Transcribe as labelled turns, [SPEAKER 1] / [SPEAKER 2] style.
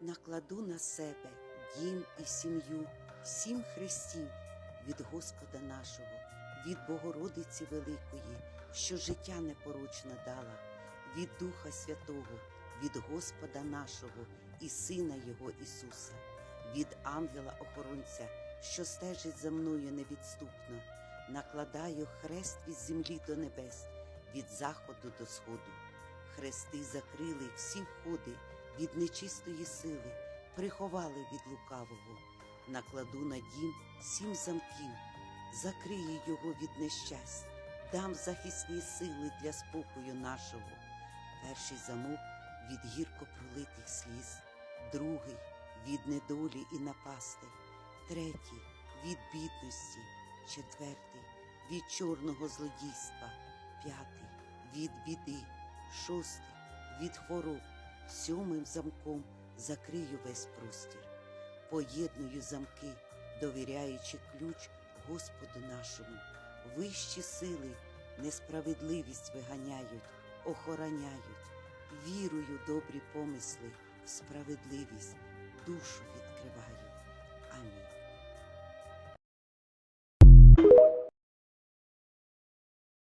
[SPEAKER 1] накладу на себе дім і сім'ю, сім хрестів від Господа нашого, від Богородиці Великої, що життя непорочно дала, від Духа Святого, від Господа нашого і Сина Його Ісуса, від ангела-охоронця, що стежить за мною невідступно, накладаю хрест від землі до небес, від заходу до сходу. Хрести закрили всі входи від нечистої сили, приховали від лукавого. Накладу на дім сім замків, закрию його від нещасть, дам захисні сили для спокою нашого. Перший замок від гірко пролитих сліз, другий від недолі і напасти, третій від бідності, четвертий від чорного злодійства, п'ятий від біди, шостий від хвороб, сьомим замком закрию весь простір, поєдную замки, довіряючи ключ Господу нашому. Вищі сили несправедливість виганяють, охороняють, вірою добрі помисли, в справедливість душу.